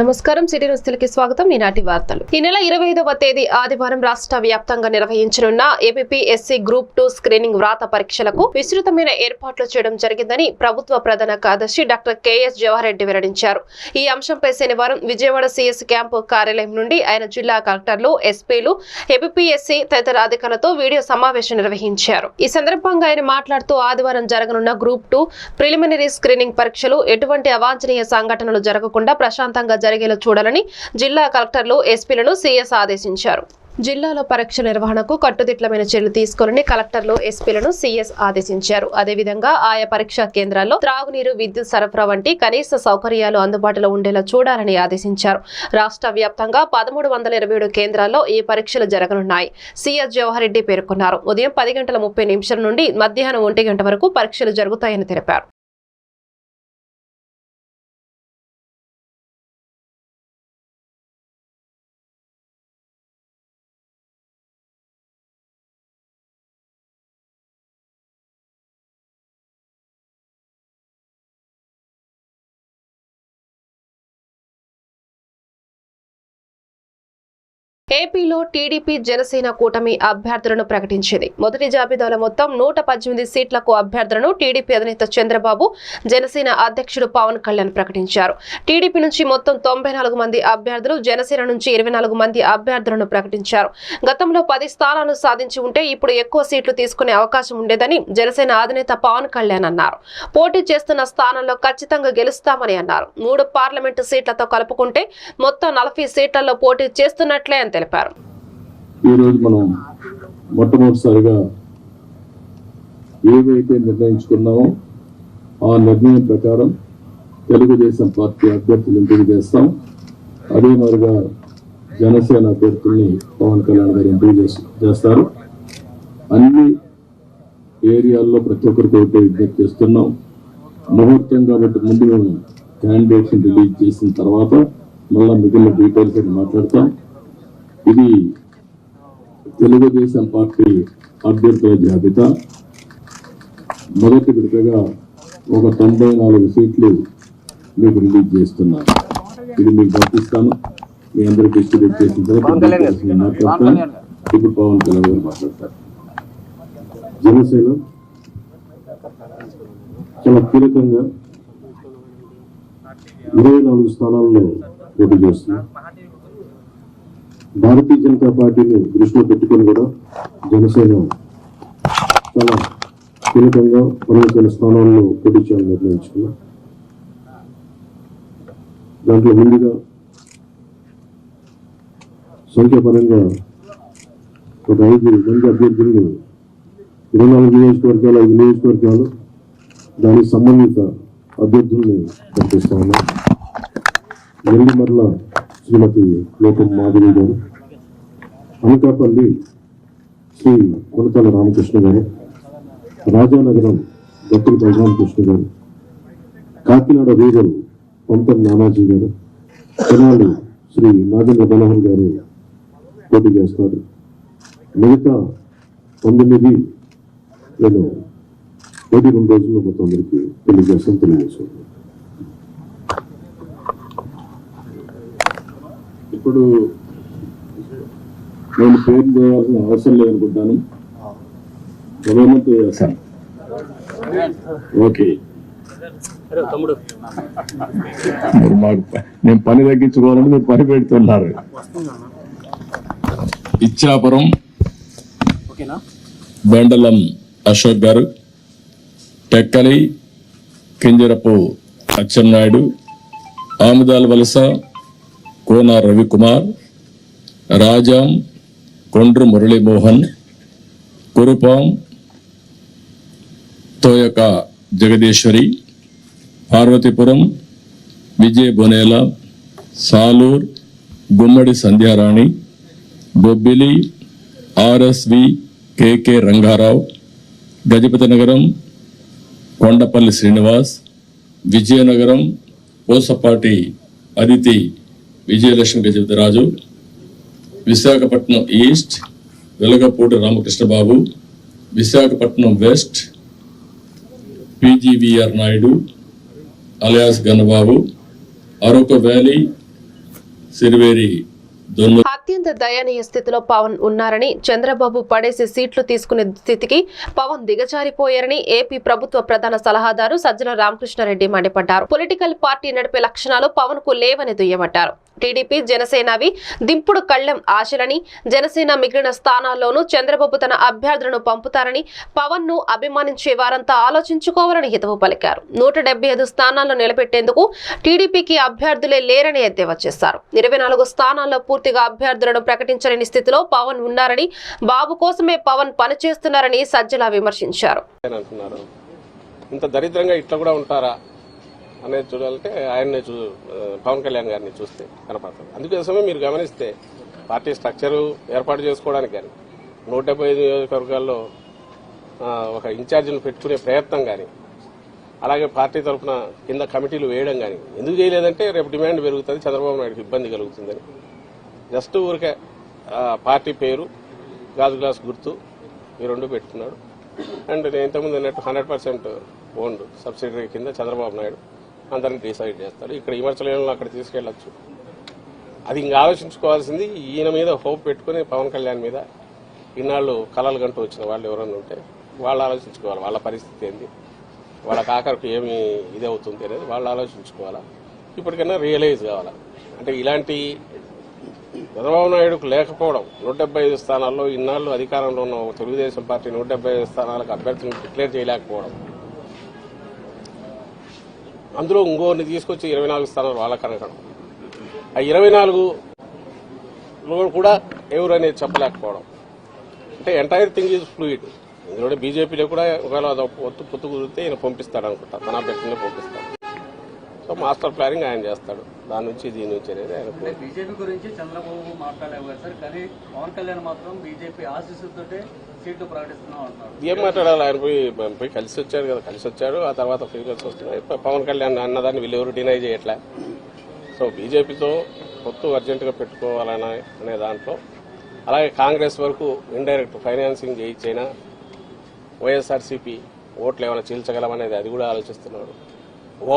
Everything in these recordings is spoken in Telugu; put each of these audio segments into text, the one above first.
నమస్కారం. సిటీ న్యూస్కి స్వాగతం. ఈనాటి వార్తలు. ఈ నెల ఇరవై ఐదవ తేదీ ఆదివారం రాష్ట్ర వ్యాప్తంగా నిర్వహించనున్న ఏపీఎస్సీ గ్రూప్ టూ స్క్రీనింగ్ వ్రాత పరీక్షలకు విస్తృతమైన ఏర్పాట్లు చేయడం జరిగిందని ప్రభుత్వ ప్రధాన కార్యదర్శి డాక్టర్ కెఎస్ జవహర్ రెడ్డి వెల్లడించారు. ఈ అంశంపై శనివారం విజయవాడ సిఎస్ క్యాంపు కార్యాలయం నుండి ఆయన జిల్లా కలెక్టర్లు ఎస్పీలు ఏపీఎస్సీ తదితర అధికారులతో వీడియో సమావేశం నిర్వహించారు. ఈ సందర్భంగా ఆయన మాట్లాడుతూ ఆదివారం జరగనున్న గ్రూప్ టూ ప్రిలిమినరీ స్క్రీనింగ్ పరీక్షలు ఎటువంటి అవాంఛనీయ సంఘటనలు జరగకుండా ప్రశాంతంగా జరిగేలా చూడాలని జిల్లా కలెక్టర్లు ఎస్పీలను సీఎస్ ఆదేశించారు. జిల్లాలో పరీక్ష నిర్వహణకు కట్టుదిట్టమైన చర్యలు తీసుకోవాలని కలెక్టర్లు ఎస్పీలను సీఎస్ ఆదేశించారు. అదేవిధంగా ఆయా పరీక్షా కేంద్రాల్లో త్రాగునీరు విద్యుత్ సరఫరా వంటి కనీస సౌకర్యాలు అందుబాటులో ఉండేలా చూడాలని ఆదేశించారు. రాష్ట్ర వ్యాప్తంగా పదమూడు వందల ఇరవై ఏడు కేంద్రాల్లో ఈ పరీక్షలు జరగనున్నాయి. సీఎస్ జవహర్ రెడ్డి పేర్కొన్నారు. ఉదయం పది గంటల ముప్పై నిమిషాల నుండి మధ్యాహ్నం ఒంటి గంట వరకు పరీక్షలు జరుగుతాయని తెలిపారు. ఏపీలో టీడీపీ జనసేన కూటమి అభ్యర్థులను ప్రకటించింది. మొదటి జాబితాలో మొత్తం నూట పద్దెనిమిది సీట్లకు అభ్యర్థులను టీడీపీ అధినేత చంద్రబాబు జనసేన అధ్యక్షుడు పవన్ కళ్యాణ్ ప్రకటించారు. టీడీపీ నుంచి మొత్తం తొంభై నాలుగు మంది అభ్యర్థులు జనసేన నుంచి ఇరవై నాలుగు మంది అభ్యర్థులను ప్రకటించారు. గతంలో పది స్థానాలు సాధించి ఉంటే ఇప్పుడు ఎక్కువ సీట్లు తీసుకునే అవకాశం ఉండేదని జనసేన అధినేత పవన్ కళ్యాణ్ అన్నారు. పోటీ చేస్తున్న స్థానంలో ఖచ్చితంగా గెలుస్తామని అన్నారు. మూడు పార్లమెంటు సీట్లతో కలుపుకుంటే మొత్తం నలభై సీట్లలో పోటీ చేస్తున్నట్లే అని తెలిపారు. ఈరోజు మనం మొట్టమొదటిసారిగా ఏవైతే నిర్ణయించుకున్నామో ఆ నిర్ణయం ప్రకారం తెలుగుదేశం పార్టీ అభ్యర్థులు ఎంపిక చేస్తాం. అదే మాదిరిగా జనసేన అభ్యర్థుల్ని పవన్ కళ్యాణ్ గారు ఎంపిక చేస్తారు. అన్ని ఏరియాల్లో ప్రతి ఒక్కరికి ఒకటే విజ్ఞప్తి చేస్తున్నాం. ముహూర్తం కాబట్టి ముందు మేము క్యాండిడేట్స్ని రిలీజ్ చేసిన తర్వాత మళ్ళీ మిగిలిన డీటెయిల్స్ మాట్లాడతాం. ఇది తెలుగుదేశం పార్టీ అభ్యర్థుల జాబితా. మొదటి విడతగా ఒక తొంభై నాలుగు సీట్లు మీకు రిలీజ్ చేస్తున్నాను ఇది మీకు పంపిస్తాను. మీ అందరికి డిస్ట్రిబ్యూట్ చేసిన తర్వాత మాట్లాడతాను. ఇప్పుడు పవన్ కళ్యాణ్ గారు మాట్లాడతారు. జనసేన చాలా కీలకంగా ఇరవై నాలుగు స్థానాల్లో పోటీ చేస్తుంది భారతీయ జనతా పార్టీని దృష్టిలో పెట్టుకొని కూడా జనసేన చాలా కీలకంగా పలువురు స్థానాల్లో పోటీ చేయాలని నిర్ణయించుకున్నాం. దాంట్లో ముందుగా సంఖ్యాపరంగా ఒక ఐదు మంది అభ్యర్థులను ఇరవై నాలుగు నియోజకవర్గాలు ఐదు నియోజకవర్గాలు దానికి సంబంధిత అభ్యర్థుల్ని పంపిస్తా ఉన్నాం. నెల్లిమర్ల శ్రీమతి లోకం మాధవి గారు అనకాపల్లి శ్రీ కొనతల రామకృష్ణ గారు రాజానగరం దత్తుల బలరామకృష్ణ గారు కాకినాడ రూరల్ పంతం నానాజీ గారు తెనాలి శ్రీ నాగేంద్ర మనోహర్ గారు పోటీ చేస్తారు. మిగతా పంతొమ్మిది నేను పోటీ రెండు రోజుల్లో మొత్తం అందరికీ తెలియజేస్తాను తెలియజేస్తాను ఇప్పుడు నేను పేరు చేయాల్సిన అవసరం లేదనుకుంటాను చేస్తాను ఓకే. మీరు మాకు నేను పని తగ్గించుకోవాలని మీరు పని పెడుతున్నారు. Ichchapuram బెండలం Ashok garu Tekkali Kinjarapu Atchannaidu Amadalavalasa Kona Ravikumar Rajam Kondru Muralimohan Kurupam Toyaka Jagadeeswari Parvathipuram Vijaya Bonela Salur Gummadi Sandhyarani Bobbili RSV KK Rangarao Gajapathinagaram Kondapalli Srinivas Vizianagaram Pusapati Aditi Vijayalakshmi Gajapathiraju Visakhapatnam east Velagapudi Ramakrishnababu Visakhapatnam west PGVR Naidu alias Gannababu Araku valley Siriveri దొన్న అత్యంత దయనీయ స్థితిలో పవన్ ఉన్నారని చంద్రబాబు పడేసి సీట్లు తీసుకునే స్థితికి పవన్ దిగజారిపోయారని ఏపీ ప్రభుత్వ ప్రధాన సలహాదారు సజ్జల రామకృష్ణారెడ్డి మండిపడ్డారు. పొలిటికల్ పార్టీ నడిపే లక్షణాలు పవన్కు లేవని దుయ్యబట్టారు టీడీపీ జనసేనవి దింపుడు కళ్ళెం ఆశలని జనసేన మిగిలిన స్థానాల్లోనూ చంద్రబాబు తన అభ్యర్థులను పంపుతారని పవన్ను అభిమానించే వారంతా ఆలోచించుకోవాలని హితవు పలికారు. నూట ఐదు స్థానాల్లో నిలబెట్టేందుకు టీడీపీకి అభ్యర్థులే లేరని ఎద్దేవా చేశారు. ఇరవై నాలుగు స్థానాల్లో పూర్తిగా అభ్యర్థులను ప్రకటించలేని స్థితిలో పవన్ ఉన్నారని బాబు కోసమే పవన్ పనిచేస్తున్నారని సజ్జల విమర్శించారు. ఇంత దరిద్రంగా ఇట్లా కూడా ఉంటారా? అనేది చూడాలంటే ఆయన్ని చూ పవన్ కళ్యాణ్ గారిని చూస్తే కనపడుతుంది అందుకోసమే మీరు గమనిస్తే పార్టీ స్ట్రక్చరు ఏర్పాటు చేసుకోవడానికి కానీ నూట డెబ్బై ఐదు నియోజకవర్గాల్లో ఒక ఇన్ఛార్జిని పెట్టుకునే ప్రయత్నం కానీ అలాగే పార్టీ తరఫున కింద కమిటీలు వేయడం కానీ ఎందుకు చేయలేదంటే రేపు డిమాండ్ పెరుగుతుంది చంద్రబాబు నాయుడుకి ఇబ్బంది కలుగుతుందని. జస్ట్ ఊరికే పార్టీ పేరు గాజు గ్లాస్ గుర్తు ఈ రెండు పెట్టుకున్నాడు. అండ్ నేను ఇంతకుముందు అన్నట్టు హండ్రెడ్ పర్సెంట్ ఓన్డ్ సబ్సిడరీ కింద చంద్రబాబు నాయుడు. అందరిని డిసైడ్ చేస్తాడు ఇక్కడ విమర్శలను అక్కడ తీసుకెళ్ళొచ్చు అది ఇంకా ఆలోచించుకోవాల్సింది ఈయన మీద హోప్ పెట్టుకుని పవన్ కళ్యాణ్ మీద ఇన్నాళ్ళు కలలు గంటూ వచ్చిన వాళ్ళు ఎవరైనా ఉంటే వాళ్ళు ఆలోచించుకోవాలి వాళ్ళ పరిస్థితి ఏంది వాళ్ళ కాకరకు ఏమి ఇది అవుతుంది అనేది వాళ్ళు ఆలోచించుకోవాలా. ఇప్పటికైనా రియలైజ్ కావాలా. అంటే ఇలాంటి చంద్రబాబు నాయుడుకు లేకపోవడం నూట డెబ్బై ఐదు స్థానాల్లో ఇన్నాళ్ళు అధికారంలో ఉన్న తెలుగుదేశం పార్టీ నూట డెబ్బై ఐదు స్థానాలకు అభ్యర్థులను డిక్లేర్ చేయలేకపోవడం అందులో ఇంకోరిని తీసుకొచ్చి ఇరవై నాలుగు స్థానాలు వాళ్ళకి అనగడం ఆ ఇరవై నాలుగులో కూడా ఎవరు అనేది చెప్పలేకపోవడం. అంటే ఎంటైర్ థింగ్ ఈజ్ ఫ్లూయిడ్ ఇందులో బీజేపీలో కూడా ఒకవేళ అది పొత్తు కుదిరితే ఈయన పంపిస్తాడు అనుకుంటా తన అభ్యర్థిని పంపిస్తాడు. సో మాస్టర్ ప్లానింగ్ ఆయన చేస్తాడు. దాని నుంచి దీని నుంచి అనేది ఆయన బీజేపీ గురించి చంద్రబాబు మాట్లాడలేవు కదా సార్. కానీ పవన్ కళ్యాణ్ మాత్రం బీజేపీ ఆశీస్సులతోటే సీట్లు ప్రకటిస్తున్నాం అంటున్నారు. ఏం మాట్లాడాలి? ఆయన పోయి పోయి కలిసి వచ్చాడు కదా కలిసి వచ్చాడు. ఆ తర్వాత ఫీలింగ్స్ వస్తున్నాయి పవన్ కళ్యాణ్ అన్నదాన్ని వీళ్ళు ఎవరు డినై చేయట్లే. సో బీజేపీతో పొత్తు అర్జెంటుగా పెట్టుకోవాలనే అనే దాంట్లో అలాగే కాంగ్రెస్ వరకు ఇండైరెక్ట్ ఫైనాన్సింగ్ చేయించైనా వైఎస్ఆర్సీపీ ఓట్లు ఏమైనా చీల్చగలమనేది అది కూడా ఆలోచిస్తున్నాడు.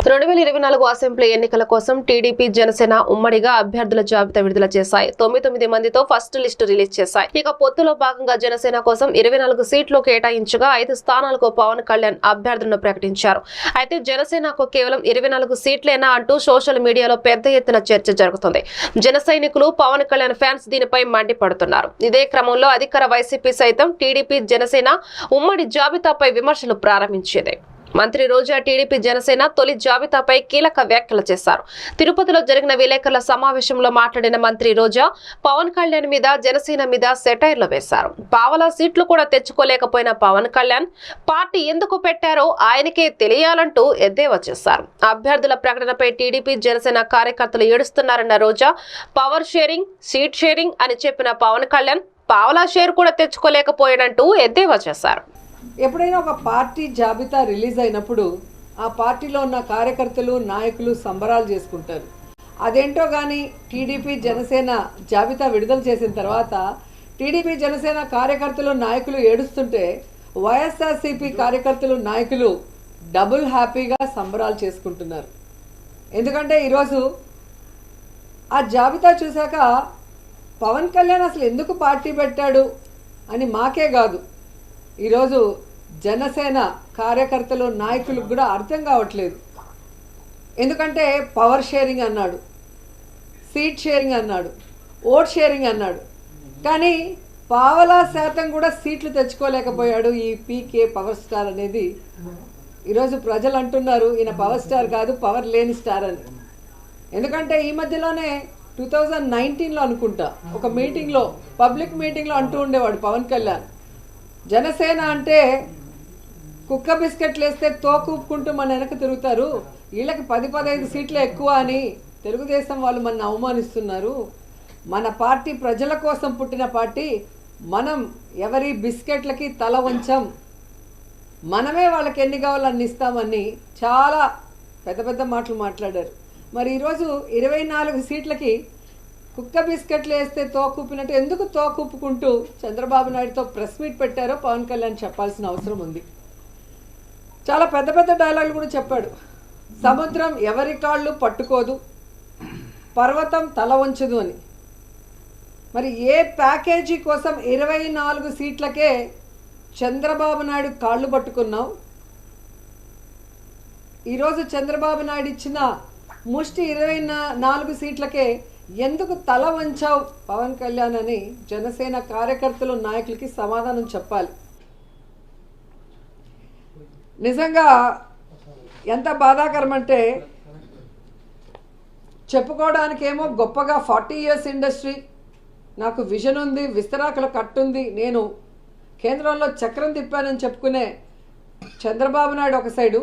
రెండు వేల ఇరవై నాలుగు అసెంబ్లీ ఎన్నికల కోసం టీడీపీ జనసేన ఉమ్మడిగా అభ్యర్థుల జాబితా విడుదల చేశాయి. తొమ్మిది తొమ్మిది మందితో ఫస్ట్ లిస్టు రిలీజ్ చేశాయి. ఇక పొత్తులో భాగంగా జనసేన కోసం ఇరవై నాలుగు సీట్లు కేటాయించగా ఐదు స్థానాలకు పవన్ కళ్యాణ్ అభ్యర్థులను ప్రకటించారు. అయితే జనసేనకు కేవలం ఇరవై నాలుగు సీట్లేనా అంటూ సోషల్ మీడియాలో పెద్ద ఎత్తున చర్చ జరుగుతుంది. జన సైనికులు పవన్ కళ్యాణ్ ఫ్యాన్స్ దీనిపై మండిపడుతున్నారు. ఇదే క్రమంలో అధికార వైసీపీ సైతం టీడీపీ జనసేన ఉమ్మడి జాబితాపై విమర్శలు ప్రారంభించేది. మంత్రి రోజా టీడీపీ జనసేన తొలి జాబితాపై కీలక వ్యాఖ్యలు చేశారు. తిరుపతిలో జరిగిన విలేకరుల సమావేశంలో మాట్లాడిన మంత్రి రోజా పవన్ కళ్యాణ్ మీద జనసేన మీద సెటైర్లు వేశారు. పావలా సీట్లు కూడా తెచ్చుకోలేకపోయిన పవన్ కళ్యాణ్ పార్టీ ఎందుకు పెట్టారో ఆయనకే తెలియాలంటూ ఎద్దేవా చేశారు. అభ్యర్థుల ప్రకటనపై టీడీపీ జనసేన కార్యకర్తలు ఏడుస్తున్నారన్న Roja power sharing seat sharing అని చెప్పిన పవన్ కళ్యాణ్ పావలా షేర్ కూడా తెచ్చుకోలేకపోయాడంటూ ఎద్దేవా చేశారు. ఎప్పుడైనా ఒక పార్టీ జాబితా రిలీజ్ అయినప్పుడు ఆ పార్టీలో ఉన్న కార్యకర్తలు నాయకులు సంబరాలు చేసుకుంటారు. అదేంటో కానీ టీడీపీ జనసేన జాబితా విడుదల చేసిన తర్వాత టీడీపీ జనసేన కార్యకర్తలు నాయకులు ఏడుస్తుంటే వైఎస్ఆర్సీపీ కార్యకర్తలు నాయకులు డబుల్ హ్యాపీగా సంబరాలు చేసుకుంటున్నారు. ఎందుకంటే ఈరోజు ఆ జాబితా చూశాక పవన్ కళ్యాణ్ అసలు ఎందుకు పార్టీ పెట్టాడు అని మాకే కాదు. ఈరోజు జనసేన కార్యకర్తలు నాయకులకు కూడా అర్థం కావట్లేదు. ఎందుకంటే పవర్ షేరింగ్ అన్నాడు సీట్ షేరింగ్ అన్నాడు ఓట్ షేరింగ్ అన్నాడు. కానీ పావలా శాతం కూడా సీట్లు తెచ్చుకోలేకపోయాడు ఈ పీకే పవర్ స్టార్ అనేది. ఈరోజు ప్రజలు అంటున్నారు ఈయన పవర్ స్టార్ కాదు పవర్ లేని స్టార్ అని. ఎందుకంటే ఈ మధ్యలోనే టూ థౌజండ్ నైన్టీన్లో అనుకుంటా ఒక మీటింగ్లో పబ్లిక్ మీటింగ్లో అంటూ ఉండేవాడు పవన్ కళ్యాణ్. జనసేన అంటే కుక్క బిస్కెట్లు వేస్తే తోకూపుకుంటూ మన వెనక తిరుగుతారు. వీళ్ళకి పది పదహైదు సీట్లు ఎక్కువ అని తెలుగుదేశం వాళ్ళు మన అవమానిస్తున్నారు. మన పార్టీ ప్రజల కోసం పుట్టిన పార్టీ మనం ఎవరి బిస్కెట్లకి తల వంచం. మనమే వాళ్ళకి ఎన్ని కావాలో అన్ని ఇస్తామని చాలా పెద్ద పెద్ద మాటలు మాట్లాడారు. మరి ఈరోజు ఇరవై నాలుగు సీట్లకి కుక్క బిస్కెట్లు వేస్తే తోకూపినట్టు ఎందుకు తోకూపుకుంటూ చంద్రబాబు నాయుడుతో ప్రెస్ మీట్ పెట్టారో పవన్ కళ్యాణ్ చెప్పాల్సిన అవసరం ఉంది. చాలా పెద్ద పెద్ద డైలాగులు కూడా చెప్పాడు. సముద్రం ఎవరి కాళ్ళు పట్టుకోదు పర్వతం తల వంచదు అని. మరి ఏ ప్యాకేజీ కోసం ఇరవై నాలుగు సీట్లకే చంద్రబాబు నాయుడు కాళ్ళు పట్టుకున్నావు? ఈరోజు చంద్రబాబు నాయుడు ఇచ్చిన ముష్టి ఇరవై నాలుగు సీట్లకే ఎందుకు తల వంచావు పవన్ కళ్యాణ్ అని జనసేన కార్యకర్తలు నాయకులకి సమాధానం చెప్పాలి? నిజంగా ఎంత బాధాకరం అంటే చెప్పుకోవడానికేమో గొప్పగా ఫార్టీ ఇయర్స్ ఇండస్ట్రీ. నాకు విజన్ ఉంది విస్తరాకుల కట్టుంది నేను కేంద్రంలో చక్రం తిప్పానని చెప్పుకునే చంద్రబాబు నాయుడు ఒక సైడు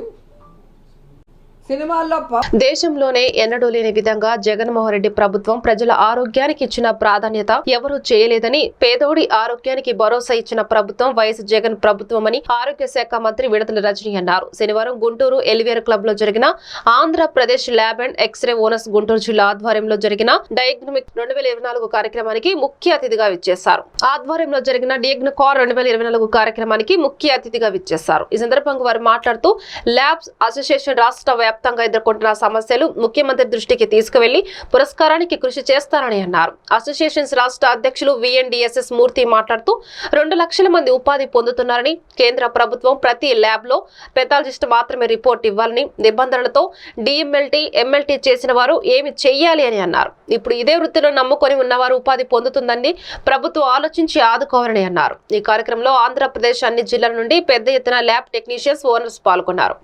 సినిమాల్లో దేశంలోనే ఎన్నడూ లేని విధంగా జగన్మోహన్ రెడ్డి ప్రభుత్వం ప్రజల ఆరోగ్యానికి ఇచ్చిన ప్రాధాన్యత ఎవరూ చేయలేదని పేదోడి ఆరోగ్యానికి భరోసా ఇచ్చిన ప్రభుత్వం వైఎస్ జగన్ ప్రభుత్వం అని ఆరోగ్య శాఖ మంత్రి విడతల రజని అన్నారు. శనివారం గుంటూరు ఎలివేర్ క్లబ్లో జరిగిన Andhra Pradesh lab and x ray owners Guntur జిల్లా ఆధ్వర్యంలో జరిగిన డయాగ్నమిక్ రెండు వేల ఇరవై నాలుగు కార్యక్రమానికి ముఖ్య అతిథిగా విచ్చేశారు. ఆధ్వర్యంలో జరిగిన డియాగ్నకార్ రెండు వేల ఇరవై నాలుగు కార్యక్రమానికి ముఖ్య అతిథిగా విచ్చేశారు. ఈ సందర్భంగా వారు మాట్లాడుతూ ల్యాబ్స్ అసోసియేషన్ రాష్ట్ర వ్యాప్తంగా ఎదుర్కొంటున్న సమస్యలు ముఖ్యమంత్రి దృష్టికి తీసుకువెళ్ళి పురస్కారానికి కృషి చేస్తారని అన్నారు. అసోసియేషన్స్ రాష్ట్ర అధ్యక్షులు విఎన్డిఎస్ఎస్ మూర్తి మాట్లాడుతూ రెండు లక్షల మంది ఉపాధి పొందుతున్నారని కేంద్ర ప్రభుత్వం ప్రతి ల్యాబ్లో పెథాలజిస్ట్ మాత్రమే రిపోర్ట్ ఇవ్వాలని నిబంధనలతో డిఎంఎల్టీ ఎంఎల్టీ చేసిన వారు ఏమి చెయ్యాలి అని అన్నారు. ఇప్పుడు ఇదే వృత్తిలో నమ్ముకొని ఉన్నవారు ఉపాధి పొందుతుందని ప్రభుత్వం ఆలోచించి ఆదుకోవాలని అన్నారు. ఈ కార్యక్రమంలో ఆంధ్రప్రదేశ్ అన్ని జిల్లాల నుండి పెద్ద ఎత్తున ల్యాబ్ టెక్నీషియన్స్ ఓనర్స్ పాల్గొన్నారు.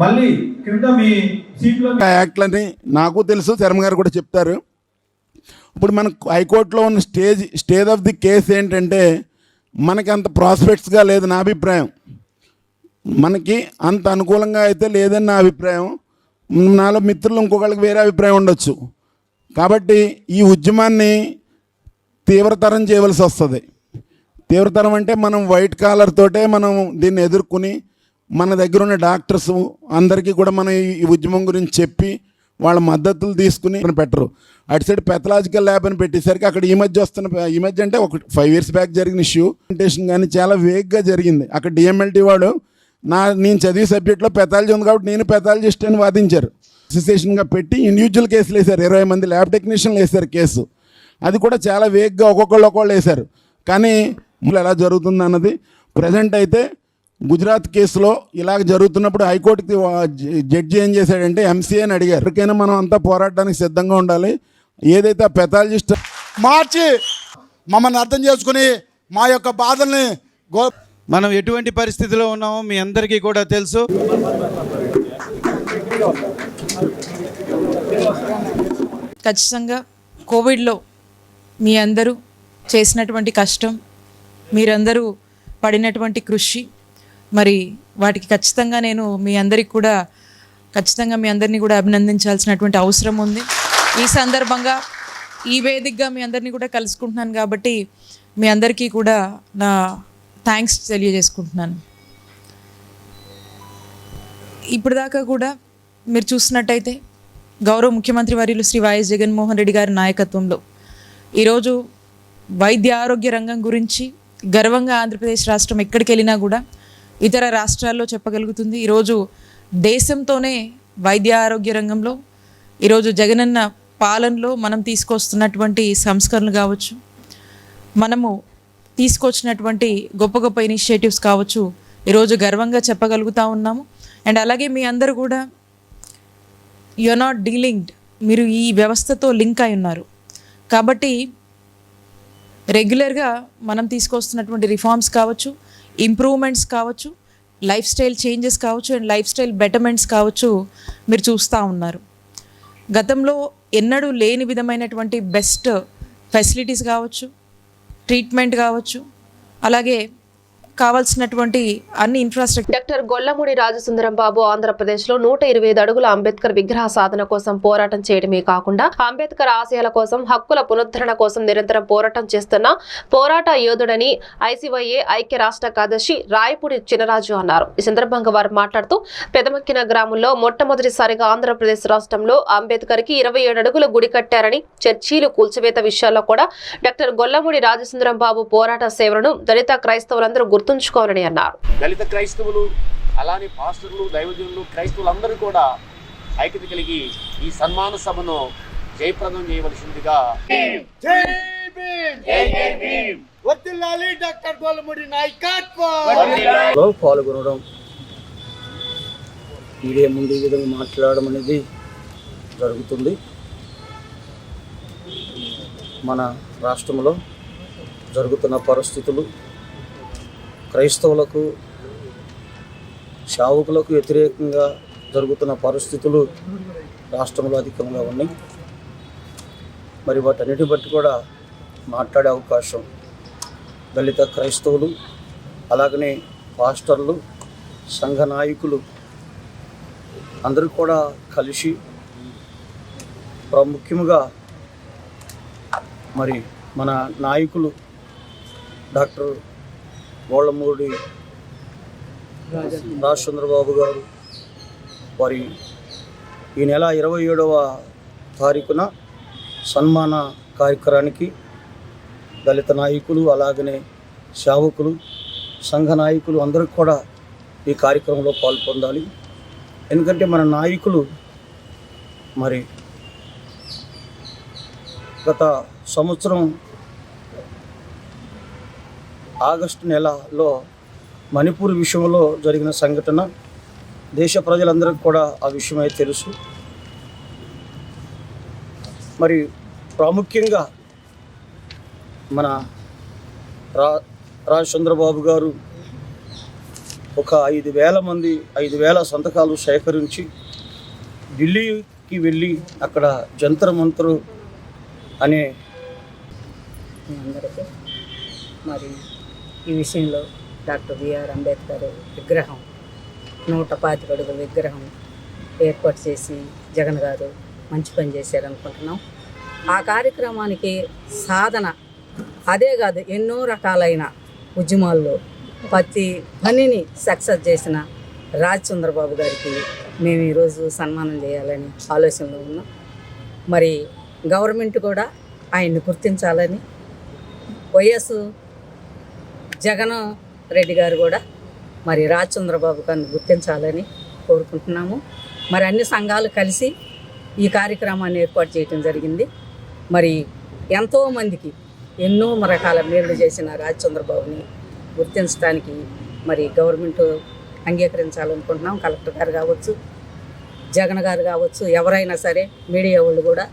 మళ్ళీ క్రింద మీ సీట్లో యాక్ట్లని నాకు తెలుసు శర్మ గారు కూడా చెప్తారు. ఇప్పుడు మనకు హైకోర్టులో ఉన్న stage stage of the case ఏంటంటే మనకి అంత ప్రాస్పెక్ట్స్గా లేదు నా అభిప్రాయం. మనకి అంత అనుకూలంగా అయితే లేదని నా అభిప్రాయం. నాలో మిత్రులు ఇంకొకళ్ళకి వేరే అభిప్రాయం ఉండొచ్చు. కాబట్టి ఈ ఉద్యమాన్ని తీవ్రతరం చేయవలసి వస్తుంది. తీవ్రతరం అంటే మనం వైట్ కాలర్ తోటే మనం దీన్ని ఎదుర్కొని మన దగ్గర ఉన్న డాక్టర్స్ అందరికీ కూడా మనం ఈ- ఉద్యమం గురించి చెప్పి వాళ్ళ మద్దతులు తీసుకుని పెట్టరు. అటు సైడ్ పెథలాజికల్ ల్యాబ్ అని పెట్టేసరికి అక్కడ ఈ మధ్య వస్తున్న ఈ మధ్య అంటే ఒక ఫైవ్ ఇయర్స్ బ్యాక్ జరిగిన ఇష్యూ ప్రెజెంటేషన్ కానీ చాలా వేగ్గా జరిగింది. అక్కడ డిఎంఎల్టీ వాడు నా నేను చదివే సబ్జెక్ట్లో పెథాలజీ ఉంది కాబట్టి నేను పెథాలజిస్ట్ అని వాదించారు. అసోసియేషన్గా పెట్టి ఇండివిజువల్ కేసులు వేశారు ఇరవై మంది ల్యాబ్ టెక్నీషియన్లు వేశారు కేసు. అది కూడా చాలా వేగ్గా ఒక్కొక్కళ్ళు ఒక్కొక్కళ్ళు వేశారు కానీ ఇప్పుడు ఎలా జరుగుతుంది అన్నది ప్రజెంట్ అయితే గుజరాత్ కేసులో ఇలాగ జరుగుతున్నప్పుడు హైకోర్టుకి జడ్జి ఏం చేశాడంటే ఎంసీఏ అని అడిగారు. ఎవరికైనా మనం అంతా పోరాడడానికి సిద్ధంగా ఉండాలి. ఏదైతే ఆ పెథాలజిస్ట్ మార్చి మమ్మల్ని అర్థం చేసుకుని మా యొక్క బాధల్ని గో మనం ఎటువంటి పరిస్థితిలో ఉన్నామో మీ అందరికీ కూడా తెలుసు. ఖచ్చితంగా కోవిడ్లో మీ అందరూ చేసినటువంటి కష్టం మీరందరూ పడినటువంటి కృషి మరి వాటికి ఖచ్చితంగా నేను మీ అందరికి కూడా ఖచ్చితంగా మీ అందరినీ కూడా అభినందించాల్సినటువంటి అవసరం ఉంది. ఈ సందర్భంగా ఈ వేదికగా మీ అందరినీ కూడా కలుసుకుంటున్నాను కాబట్టి మీ అందరికీ కూడా నా థ్యాంక్స్ తెలియజేసుకుంటున్నాను. ఇప్పటిదాకా కూడా మీరు చూసినట్టయితే గౌరవ ముఖ్యమంత్రి వర్యులు శ్రీ వైఎస్ జగన్మోహన్ రెడ్డి గారి నాయకత్వంలో ఈరోజు వైద్య ఆరోగ్య రంగం గురించి గర్వంగా ఆంధ్రప్రదేశ్ రాష్ట్రం ఎక్కడికి వెళ్ళినా కూడా ఇతర రాష్ట్రాల్లో చెప్పగలుగుతుంది. ఈరోజు దేశంతోనే వైద్య ఆరోగ్య రంగంలో ఈరోజు జగనన్న పాలనలో మనం తీసుకొస్తున్నటువంటి సంస్కరణలు కావచ్చు మనము తీసుకొచ్చినటువంటి గొప్ప గొప్ప ఇనిషియేటివ్స్ కావచ్చు ఈరోజు గర్వంగా చెప్పగలుగుతా ఉన్నాము. అండ్ అలాగే మీ అందరూ కూడా యు నాట్ డీలింగ్డ్ మీరు ఈ వ్యవస్థతో లింక్ అయి ఉన్నారు. కాబట్టి రెగ్యులర్గా మనం తీసుకొస్తున్నటువంటి రిఫార్మ్స్ కావచ్చు ఇంప్రూవ్మెంట్స్ కావచ్చు లైఫ్ స్టైల్ చేంజెస్ కావచ్చు అండ్ లైఫ్ స్టైల్ బెటర్మెంట్స్ కావచ్చు మీరు చూస్తూ ఉన్నారు. గతంలో ఎన్నడూ లేని విధమైనటువంటి బెస్ట్ ఫెసిలిటీస్ కావచ్చు ట్రీట్మెంట్ కావచ్చు అలాగే కావాల్సినటువంటి అన్ని ఇన్ఫ్రాస్ట్రక్చర్ డాక్టర్ గొల్లమూడి రాజసుందరం బాబు ఆంధ్రప్రదేశ్లో నూట ఇరవై అడుగుల అంబేద్కర్ విగ్రహ సాధన కోసం పోరాటం చేయడమే కాకుండా అంబేద్కర్ ఆశయాల కోసం హక్కుల పునరుద్ధరణ కోసం నిరంతరం పోరాటం చేస్తున్న పోరాట యోధుడని ఐసీవైఏ ఐక్య రాష్ట్ర కార్యదర్శి రాయపూడి చినరాజు అన్నారు. ఈ సందర్భంగా వారు మాట్లాడుతూ పెదమక్కిన గ్రామంలో మొట్టమొదటిసారిగా ఆంధ్రప్రదేశ్ రాష్ట్రంలో అంబేద్కర్కి ఇరవై ఏడు అడుగుల గుడి కట్టారని చర్చీలు కూల్చివేత విషయాల్లో కూడా డాక్టర్ గొల్లమూడి రాజసుందరం బాబు పోరాట సేవలను దళిత క్రైస్తవులందరూ గుర్తుంచుకోవాలని అన్నారు. దళిత క్రైస్తవులు అలానే పాస్టర్లు దైవజనులు క్రైస్తవులందరూ కూడా ఐక్యత కలిగి ఈ సన్మాన సభను జయప్రదం చేయవలసిందిగా లో పాల్గొనడం మీడియా ముందు ఈ విధంగా మాట్లాడడం అనేది జరుగుతుంది. మన రాష్ట్రంలో జరుగుతున్న పరిస్థితులు క్రైస్తవులకు శావకులకు వ్యతిరేకంగా జరుగుతున్న పరిస్థితులు రాష్ట్రంలో అధికంగా ఉన్నాయి. మరి వాటన్నిటి బట్టి కూడా మాట్లాడే అవకాశం దళిత క్రైస్తవులు అలాగనే పాస్టర్లు సంఘ నాయకులు అందరూ కూడా కలిసి ప్రాముఖ్యంగా మరి మన నాయకులు డాక్టర్ గోళ్ళమూడి రాజచంద్రబాబు గారు వారి ఈ నెల ఇరవై ఏడవ తారీఖున సన్మాన కార్యక్రమానికి దళిత నాయకులు అలాగనే సేవకులు సంఘ నాయకులు అందరూ కూడా ఈ కార్యక్రమంలో పాల్పొందాలి. ఎందుకంటే మన నాయకులు మరి గత సంవత్సరం ఆగస్టు నెలలో మణిపూర్ విషయంలో జరిగిన సంఘటన దేశ ప్రజలందరికీ కూడా ఆ విషయమై తెలుసు. మరి ప్రాముఖ్యంగా మన రా రాజచంద్రబాబు గారు ఒక ఐదు వేల మంది ఐదు వేల సంతకాలు సేకరించి ఢిల్లీకి వెళ్ళి అక్కడ జంతర్ మంతరు అనే అందరికీ మరి ఈ విషయంలో డాక్టర్ బిఆర్ అంబేద్కర్ విగ్రహం నూట పాతికడుగుల విగ్రహం ఏర్పాటు చేసి జగన్ గారు మంచి పని చేశారనుకుంటున్నాం. ఆ కార్యక్రమానికి సాధన అదే కాదు ఎన్నో రకాలైన ఉద్యమాల్లో ప్రతి పనిని సక్సెస్ చేసిన రాజ్ చంద్రబాబు గారికి మేము ఈరోజు సన్మానం చేయాలని ఆలోచనలో ఉన్నాం. మరి గవర్నమెంట్ కూడా ఆయన్ని గుర్తించాలని వైఎస్ జగన్ రెడ్డి గారు కూడా మరి రాజ్ చంద్రబాబు గారిని గుర్తించాలని కోరుకుంటున్నాము. మరి అన్ని సంఘాలు కలిసి ఈ కార్యక్రమాన్ని ఏర్పాటు చేయడం జరిగింది. మరి ఎంతోమందికి ఎన్నో రకాల మేలు చేసిన రాజ్ చంద్రబాబుని గుర్తించడానికి మరి గవర్నమెంట్ అంగీకరించాలనుకుంటున్నాం. కలెక్టర్ గారు కావచ్చు జగన్ గారు కావచ్చు ఎవరైనా సరే మీడియా వాళ్ళు కూడా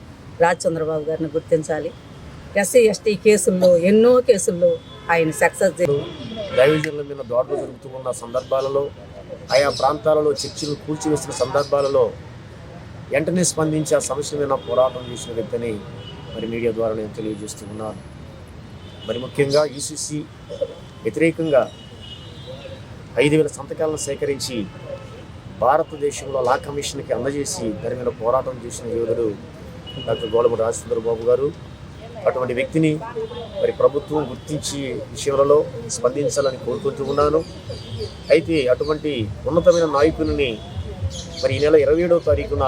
రాజ్ చంద్రబాబు గారిని గుర్తించాలి. ఎస్సీ ఎస్టీ కేసుల్లో ఎన్నో కేసుల్లో ఆయన సక్సెస్ చేసి దైవజనుల మీద దాడులు సందర్భాలలో ఆయా ప్రాంతాలలో చర్చిలు కూల్చివేసిన సందర్భాలలో వెంటనే స్పందించి ఆ సమస్య మీద పోరాటం చేసిన వ్యక్తిని మరి మీడియా ద్వారా నేను తెలియజేస్తూ ఉన్నాను మరి ముఖ్యంగా ఈసీసీ వ్యతిరేకంగా ఐదు వేల సంతకాలను సేకరించి భారతదేశంలో లా కమిషన్కి అందజేసి దాని మీద పోరాటం చేసిన యోధుడు డాక్టర్ గోడమ రాజచంద్రబాబు గారు. అటువంటి వ్యక్తిని మరి ప్రభుత్వం గుర్తించి విషయాలలో స్పందించాలని కోరుకుంటూ ఉన్నాను. అయితే అటువంటి ఉన్నతమైన నాయకుని మరి ఈ నెల ఇరవై ఏడవ తారీఖున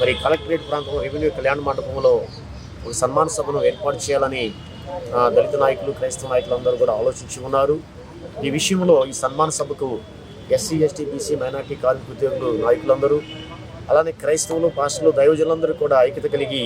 మరి కలెక్టరేట్ ప్రాంతం రెవెన్యూ కళ్యాణ మండపంలో ఒక సన్మాన సభను ఏర్పాటు చేయాలని దళిత నాయకులు క్రైస్తవ నాయకులు అందరూ కూడా ఆలోచించి ఉన్నారు. ఈ విషయంలో ఈ సన్మాన సభకు ఎస్సీ ఎస్టీ బీసీ మైనార్టీ కార్మిక ఉద్యోగులు నాయకులందరూ అలానే క్రైస్తవులు పాస్టర్లు దైవజనులందరూ కూడా ఐక్యత కలిగి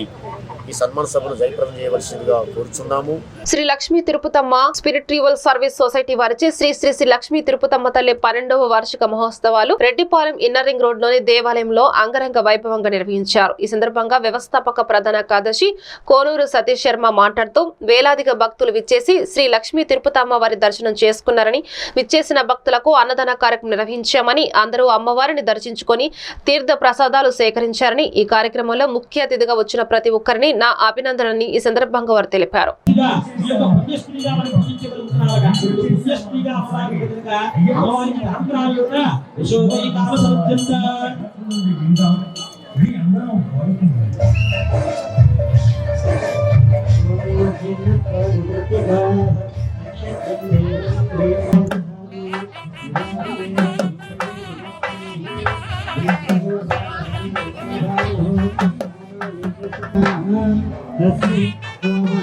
ఈ సన్మాన సభను జయప్రదం చేయవలసిందిగా కోరుచున్నాము. Shri Lakshmi Tirupatamma spiritual service society వారిచే శ్రీ శ్రీ శ్రీ లక్ష్మీ తిరుపతమ్మ తల్లి పన్నెండవ వార్షిక మహోత్సవాలు రెడ్డిపాలెం ఇన్నర్ రింగ్ రోడ్లోని దేవాలయంలో అంగరంగ వైభవంగా నిర్వహించారు. ఈ సందర్భంగా వ్యవస్థాపక ప్రధాన కార్యదర్శి కోనూరు సతీష్ శర్మ మాట్లాడుతూ వేలాదిగా భక్తులు విచ్చేసి శ్రీ లక్ష్మీ తిరుపతమ్మ వారి దర్శనం చేసుకున్నారని విచ్చేసిన భక్తులకు అన్నదాన కార్యక్రమం నిర్వహించామని అందరూ అమ్మవారిని దర్శించుకొని తీర్థ ప్రసాదాలు సేకరించారని ఈ కార్యక్రమంలో ముఖ్య అతిథిగా వచ్చిన ప్రతి ఒక్కరిని నా అభినందనని ఈ సందర్భంగా వారు తెలిపారు. యొక్క పుణ్యస్త్రీగా మనం పూజించగలుగుతున్నారుగా పుణ్యస్త్రీగా అవ్వగలుగుతుందిగా అమ్మవారి అభిప్రాయం యొక్క యశోదయ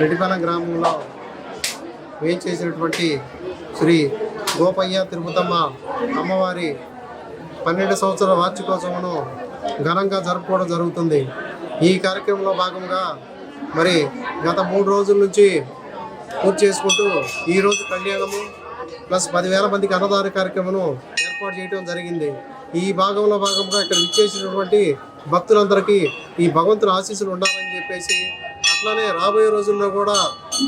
రెడ్డిపాలెం గ్రామంలో వేం చేసినటువంటి శ్రీ గోపయ్య తిరుపతమ్మ అమ్మవారి పన్నెండు సంవత్సరాల వార్షికోత్సవమును ఘనంగా జరుపుకోవడం జరుగుతుంది. ఈ కార్యక్రమంలో భాగంగా మరి గత మూడు రోజుల నుంచి పూర్తి చేసుకుంటూ ఈరోజు కళ్యాణము ప్లస్ పదివేల మందికి అన్నదాన కార్యక్రమం ఏర్పాటు చేయడం జరిగింది. ఈ భాగంలో భాగంగా ఇక్కడ విచ్చేసినటువంటి భక్తులందరికీ ఈ భగవంతుని ఆశీస్సులు ఉండాలని చెప్పేసి అట్లానే రాబోయే రోజుల్లో కూడా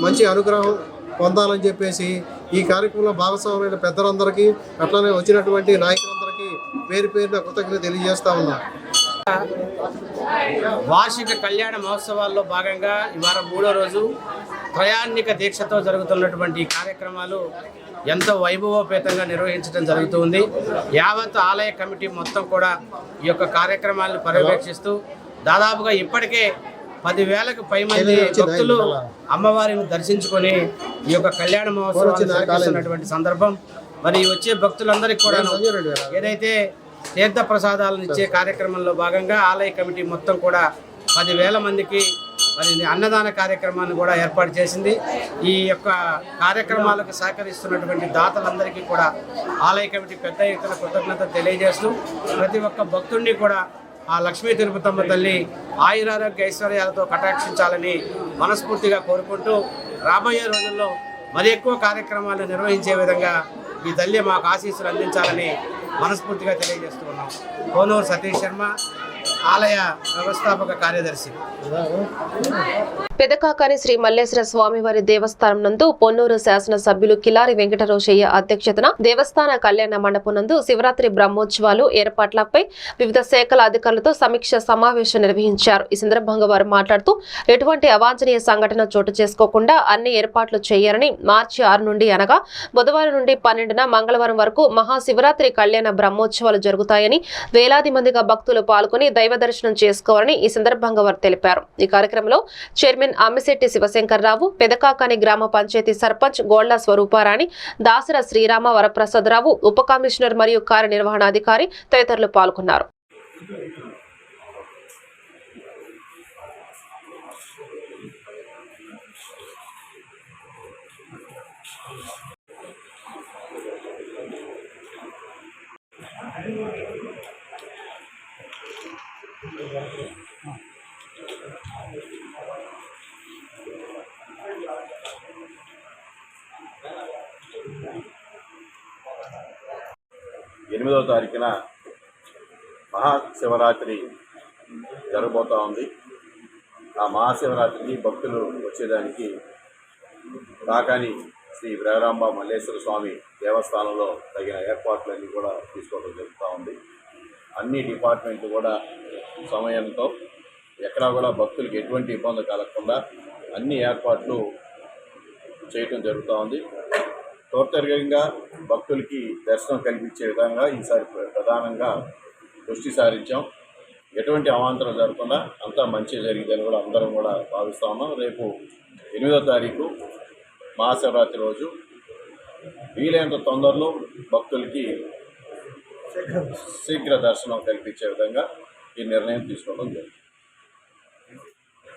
మంచి అనుగ్రహం పొందాలని చెప్పేసి ఈ కార్యక్రమంలో భాగస్వామైన పెద్దలందరికీ అట్లానే వచ్చినటువంటి నాయకులందరికీ పేరు పేరున కృతజ్ఞత తెలియజేస్తా ఉన్నా. వార్షిక కళ్యాణ మహోత్సవాల్లో భాగంగా ఇవాళ మూడో రోజు ప్రయాణిక దీక్షతో జరుగుతున్నటువంటి ఈ కార్యక్రమాలు ఎంతో వైభవోపేతంగా నిర్వహించడం జరుగుతుంది. యావత్ ఆలయ కమిటీ మొత్తం కూడా ఈ యొక్క కార్యక్రమాలను పర్యవేక్షిస్తూ దాదాపుగా ఇప్పటికే పదివేలకు పై మంది భక్తులు అమ్మవారిని దర్శించుకొని ఈ యొక్క కళ్యాణ మహోత్సవాన్ని జరిపిస్తున్నటువంటి సందర్భం. మరి వచ్చే భక్తులందరికీ కూడా ఏదైతే తీర్థ ప్రసాదాలను ఇచ్చే కార్యక్రమంలో భాగంగా ఆలయ కమిటీ మొత్తం కూడా పదివేల మందికి మరి అన్నదాన కార్యక్రమాన్ని కూడా ఏర్పాటు చేసింది. ఈ యొక్క కార్యక్రమాలకు సహకరిస్తున్నటువంటి దాతలందరికీ కూడా ఆలయ కమిటీ పెద్ద ఎత్తున కృతజ్ఞత తెలియజేస్తూ ప్రతి ఒక్క భక్తుడిని కూడా ఆ లక్ష్మీ తిరుపతమ్మ తల్లి ఆయురారోగ్య ఐశ్వర్యాలతో కటాక్షించాలని మనస్ఫూర్తిగా కోరుకుంటూ రాబోయే రోజుల్లో మరి ఎక్కువ కార్యక్రమాలు నిర్వహించే విధంగా ఈ తల్లి మాకు ఆశీస్సులు అందించాలని మనస్ఫూర్తిగా తెలియజేస్తూ ఉన్నాం. కోనూరు సతీష్ శర్మ ఆలయ వ్యవస్థాపక కార్యదర్శి. పెదకాకాని శ్రీ మల్లేశ్వర స్వామివారి దేవస్థానం నందు పొన్నూరు శాసనసభ్యులు కిలారి వెంకటరోషయ్య అధ్యక్షతన దేవస్థాన కళ్యాణ మండపం నందు శివరాత్రి బ్రహ్మోత్సవాలు ఏర్పాట్లపై వివిధ శాఖల అధికారులతో సమీక్ష సమావేశం నిర్వహించారు. ఈ సందర్భంగా వారు మాట్లాడుతూ ఎటువంటి అవాంఛనీయ సంఘటన చోటు చేసుకోకుండా అన్ని ఏర్పాట్లు చేయాలని మార్చి ఆరు నుండి అనగా బుధవారం నుండి పన్నెండున మంగళవారం వరకు మహాశివరాత్రి కళ్యాణ బ్రహ్మోత్సవాలు జరుగుతాయని వేలాది మందిగా భక్తులు పాల్గొని దైవ దర్శనం చేసుకోవాలని ఈ సందర్భంగా వారు తెలిపారు. ఈ కార్యక్రమంలో చైర్మన్ అమ్మిశెట్టి శివశంకర్రావు పెదకాకాని గ్రామ పంచాయతీ సర్పంచ్ గోళ్ళ స్వరూపారాణి దాసర శ్రీరామ వరప్రసాదరావు ఉప కమిషనర్ మరియు కార్యనిర్వహణాధికారి తదితరులు పాల్గొన్నారు. ఎనిమిదవ తారీఖున మహాశివరాత్రి జరగబోతూ ఉంది. ఆ మహాశివరాత్రికి భక్తులు వచ్చేదానికి కాకాని శ్రీ బ్రహ్రాంబ మల్లేశ్వర స్వామి దేవస్థానంలో తగిన ఏర్పాట్లన్నీ కూడా తీసుకోవడం జరుగుతూ ఉంది. అన్ని డిపార్ట్మెంట్లు కూడా సమయంతో ఎక్కడా కూడా భక్తులకు ఎటువంటి ఇబ్బంది కలగకుండా అన్ని ఏర్పాట్లు చేయటం జరుగుతూ ఉంది. తోటరికంగా భక్తులకి దర్శనం కల్పించే విధంగా ఈసారి ప్ర- ప్రధానంగా దృష్టి సారించాం. ఎటువంటి అవాంతరం జరగకుండా అంతా మంచి జరిగిందని కూడా అందరం కూడా భావిస్తా ఉన్నాం. రేపు ఎనిమిదో తారీఖు మహాశివరాత్రి రోజు. వీలైనంత తొందరలో భక్తులకి శీఘ్ర దర్శనం కల్పించే విధంగా ఈ నిర్ణయం తీసుకోవడం జరిగింది.